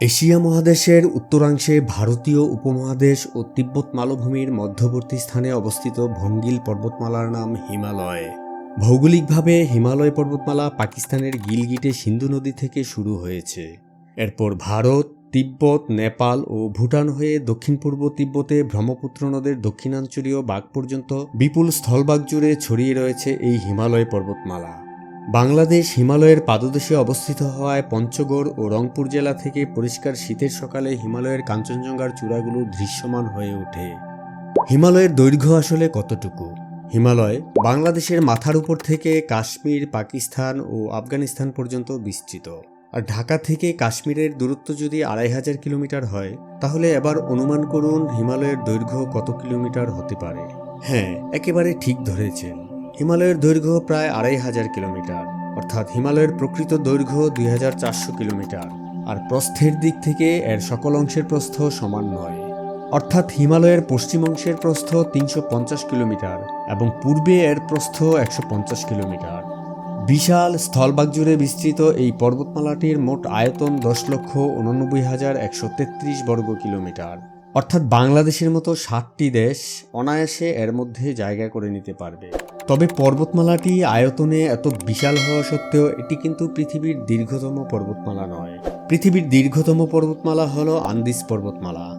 Asia মহাদেশের উত্তরাংশে ভারতীয় উপমহাদেশ ও তিব্বত মালভূমির মধ্যবর্তী স্থানে অবস্থিত ভঙ্গিল পর্বতমালার নাম হিমালয়। ভৌগোলিকভাবে হিমালয় পর্বতমালা পাকিস্তানের গিলগিটে সিন্ধু নদী থেকে শুরু হয়েছে। এরপর ভারত, তিব্বত, নেপাল ও ভুটান হয়ে দক্ষিণ পূর্ব তিব্বতে ব্রহ্মপুত্র নদের দক্ষিণাঞ্চলীয় বাঘ পর্যন্ত বিপুল স্থলভাগ জুড়ে ছড়িয়ে রয়েছে এই হিমালয় পর্বতমালা। বাংলাদেশ হিমালয়ের পাদদেশে অবস্থিত হওয়ায় পঞ্চগড় ও রংপুর জেলা থেকে পরিষ্কার শীতের সকালে হিমালয়ের কাঞ্চনজঙ্ঘার চূড়াগুলো দৃশ্যমান হয়ে ওঠে। হিমালয়ের দৈর্ঘ্য আসলে কতটুকু? হিমালয় বাংলাদেশের মাথার উপর থেকে কাশ্মীর, পাকিস্তান ও আফগানিস্তান পর্যন্ত বিস্তৃত। আর ঢাকা থেকে কাশ্মীরের দূরত্ব যদি আড়াই হাজার কিলোমিটার হয়, তাহলে এবার অনুমান করুন হিমালয়ের দৈর্ঘ্য কত কিলোমিটার হতে পারে। হ্যাঁ একেবারে ঠিক ধরেছেন। হিমালয়ের দৈর্ঘ্য প্রায় আড়াই হাজার কিলোমিটার, অর্থাৎ হিমালয়ের প্রকৃত দৈর্ঘ্য দুই হাজার চারশো কিলোমিটার, আর প্রস্থের দিক থেকে এর সকল অংশের প্রস্থ সমান নয়। অর্থাৎ হিমালয়ের পশ্চিম অংশের প্রস্থ তিনশো পঞ্চাশ কিলোমিটার এবং পূর্বে এর প্রস্থ একশো পঞ্চাশ কিলোমিটার। বিশাল স্থলভাগ জুড়ে বিস্তৃত এই পর্বতমালাটির মোট আয়তন দশ লক্ষ উননব্বই হাজার একশো তেত্রিশ বর্গ কিলোমিটার। অর্থাৎ বাংলাদেশের মতো সাতটি দেশ অনায়াসে এর মধ্যে জায়গা করে নিতে পারবে। তবে পর্বতমালাটি আয়তনে এত বিশাল হওয়া সত্ত্বেও এটি কিন্তু পৃথিবীর দীর্ঘতম পর্বতমালা নয়। পৃথিবীর দীর্ঘতম পর্বতমালা হল আন্দিস পর্বতমালা।